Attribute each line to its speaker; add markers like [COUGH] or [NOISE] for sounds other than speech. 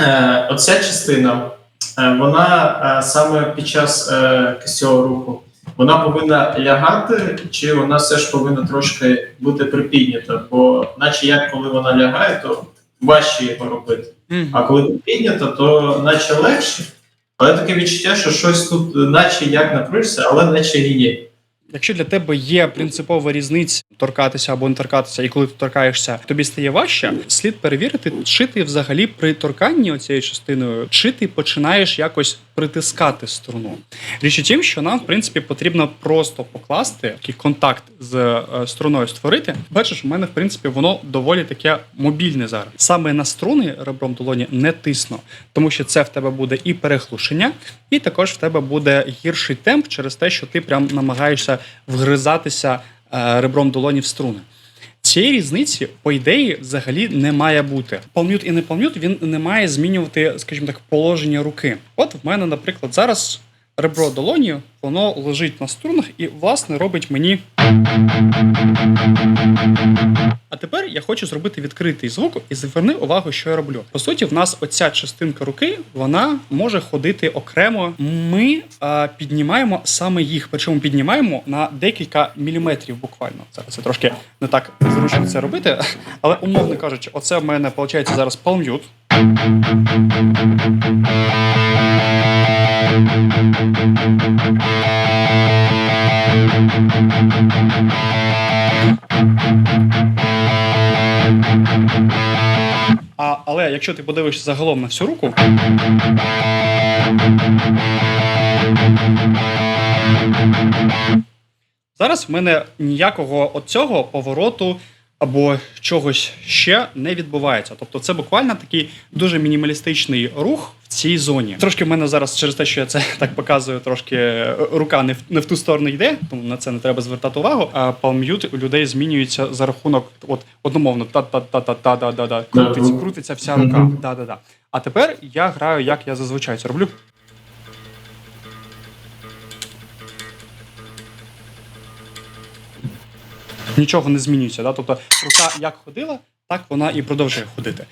Speaker 1: Е, оця частина, е, вона е, саме під час цього руху, вона повинна лягати, чи вона все ж повинна трошки бути припіднята? Бо, наче як коли вона лягає, то важче його робити. А коли піднята, то наче легше. Але таке відчуття, що щось тут, наче як напружся, але наче і ні.
Speaker 2: Якщо для тебе є принципова різниця торкатися або не торкатися, і коли ти торкаєшся, тобі стає важче, слід перевірити, чи ти взагалі при торканні оцією частиною, чи ти починаєш якось притискати струну. Річ у тім, що нам, в принципі, потрібно просто покласти такий контакт з е, струною створити. Бачиш, у мене, в принципі, воно доволі таке мобільне зараз. Саме на струни ребром долоні не тисну, тому що це в тебе буде і переглушення, і також в тебе буде гірший темп через те, що ти прям намагаєшся вгризатися е, ребром долоні в струни. Цієї різниці, по ідеї, взагалі не має бути. Палмют і не палмют він не має змінювати, скажімо так, положення руки. От в мене, наприклад, зараз ребро долоні, воно лежить на струнах і, власне, робить мені. А тепер я хочу зробити відкритий звук і зверни увагу, що я роблю. По суті, в нас оця частинка руки вона може ходити окремо. Ми а, піднімаємо саме їх, причому піднімаємо на декілька міліметрів буквально. Зараз це трошки не так зручно це робити, [LAUGHS] але умовно кажучи, оце в мене виходить зараз палм'ют. А, але якщо ти подивишся загалом на всю руку. Зараз в мене ніякого оцього повороту або чогось ще не відбувається. Тобто, це буквально такий дуже мінімалістичний рух в цій зоні. Трошки в мене зараз через те, що я це [LAUGHS] так показую, трошки е, рука не в, не в ту сторону йде, тому на це не треба звертати увагу. А палм'ют у людей змінюється за рахунок от одномовно та та та та та да да да крутиться, крутиться вся рука. Да, да, да. А тепер я граю, як я зазвичай це роблю. Нічого не змінюється. Да? Тобто рука як ходила, так вона і продовжує ходити.